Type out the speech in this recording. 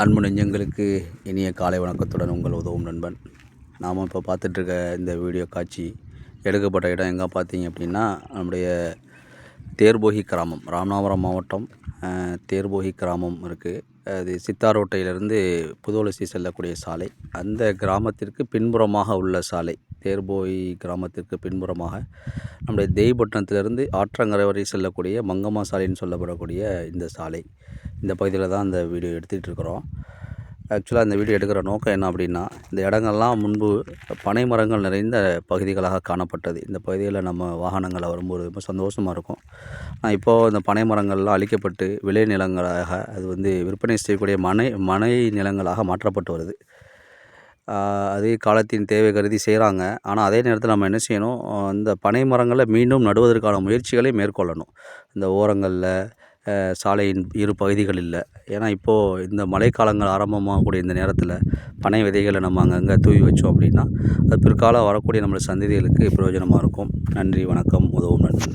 அன்பு நெஞ்சங்களுக்கு இனிய காலை வணக்கத்துடன் உங்கள் உதவும் நண்பன். நாம் இப்போ பார்த்துட்ருக்க இந்த வீடியோ காட்சி எடுக்கப்பட்ட இடம் எங்கே பார்த்தீங்க அப்படின்னா நம்முடைய தேர்போகி கிராமம் ராமநாதபுரம் மாவட்டம். தேர்போகி கிராமம் இருக்குது அது சித்தாரோட்டையிலிருந்து புதுவலசி செல்லக்கூடிய சாலை. அந்த கிராமத்திற்கு பின்புறமாக உள்ள சாலை. தேர்போகி கிராமத்திற்கு பின்புறமாக நம்முடைய தெய்வப்பட்டினத்திலிருந்து ஆற்றங்கரை வரை செல்லக்கூடிய மங்கம்மா சாலைன்னு சொல்லப்படக்கூடிய இந்த சாலை. இந்த பகுதியில் தான் இந்த வீடியோ எடுத்துகிட்டு இருக்கிறோம். ஆக்சுவலாக இந்த வீடியோ எடுக்கிற நோக்கம் என்ன அப்படின்னா இந்த இடங்கள்லாம் முன்பு பனை மரங்கள் நிறைந்த பகுதிகளாக காணப்பட்டது. இந்த பகுதியில் நம்ம வாகனங்களை வரும்போது ரொம்ப சந்தோஷமாக இருக்கும். ஆனால் இப்போது இந்த பனை மரங்கள்லாம் அழிக்கப்பட்டு விளை நிலங்களாக அது வந்து விற்பனை செய்யக்கூடிய மனை மனை நிலங்களாக மாற்றப்பட்டு வருது. அதே காலத்தின் தேவை கருதி செய்கிறாங்க ஆனால் அதே நேரத்தில் நம்ம என்ன செய்யணும்? இந்த பனை மரங்களை மீண்டும் நடுவதற்கான முயற்சிகளை மேற்கொள்ளணும். இந்த ஓரங்களில் சாலையின் இரு பகுதிகளில் ஏன்னா இப்போது இந்த மழைக்காலங்கள் ஆரம்பமாகக்கூடிய இந்த நேரத்தில் பனை விதைகளை நம்ம அங்கங்கே தூவி வச்சோம் அப்படின்னா அது பிற்காலம் வரக்கூடிய நம்மளோட சந்ததிகளுக்கு பிரயோஜனமாக இருக்கும். நன்றி வணக்கம் உதவும் நன்றி.